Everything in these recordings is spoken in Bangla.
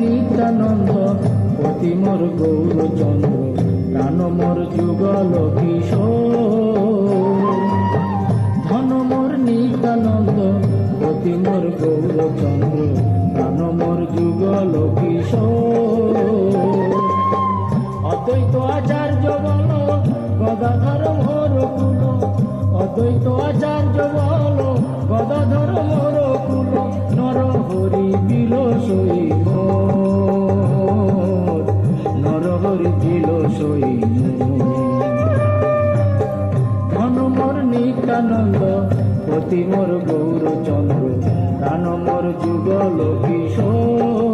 নিত্যানন্দ অতিমর গৌরচন্দ্র। প্রাণমর যুগল কিশোর। ধনমর নিত্যানন্দ মোর গৌরচন্দ্র। সই ধন মোর নিত্যানন্দ অতি মোর গৌরচন্দ্র প্রাণ মোর যুগল কিশোর।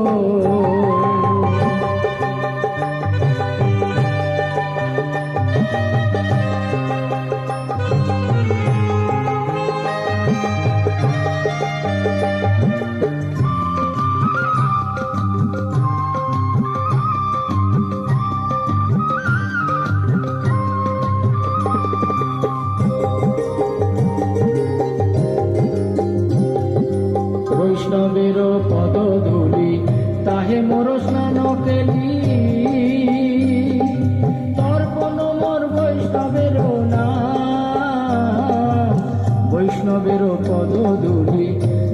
বৈষ্ণবের পদ ধুলি তাহে মোর স্নান কেলি তর্পণ মোর বৈষ্ণবের নাম বৈষ্ণবের পদ ধুলি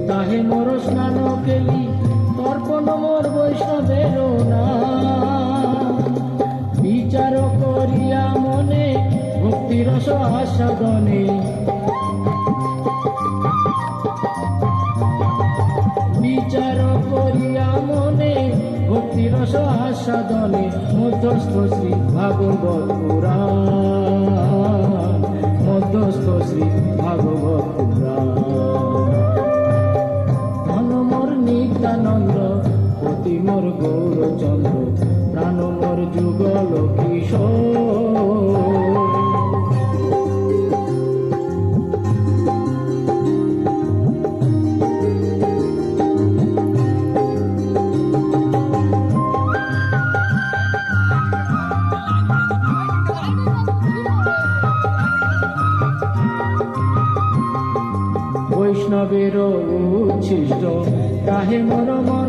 তাহে মোর স্নান কেলি তর্পণ মোর বৈষ্ণবের নাম বিচার করিয়া মনে ভক্তিরস আস্বাদনে করিয়া মনে ভক্তি রস আস্বাদনে মধ্যস্থ শ্রী ভাগবত পুরাণ। মধ্যস্থ শ্রী ভাগবত পুরাণ। ধনমর নিত্যানন্দ অতি মোর গৌরচন্দ্র প্রাণ মোর যুগল কিশোর। বৈষ্ণবের উচ্ছিষ্ট। তাহে মোর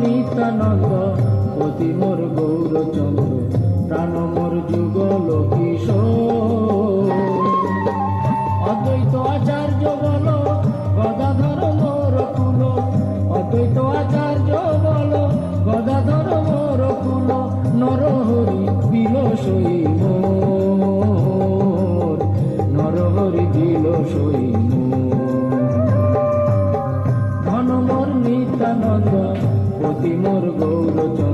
নিত্যানন্দ অতি মোর গৌরচন্দ্র, প্রাণ মোর যুগল কিশোর। অদ্বৈত আচার্য বল, গদাধর মোর কুল। অদ্বৈত আচার্য বল, গদাধর মোর কুল। নরহরি বিল মোর গৌরচন্দ্র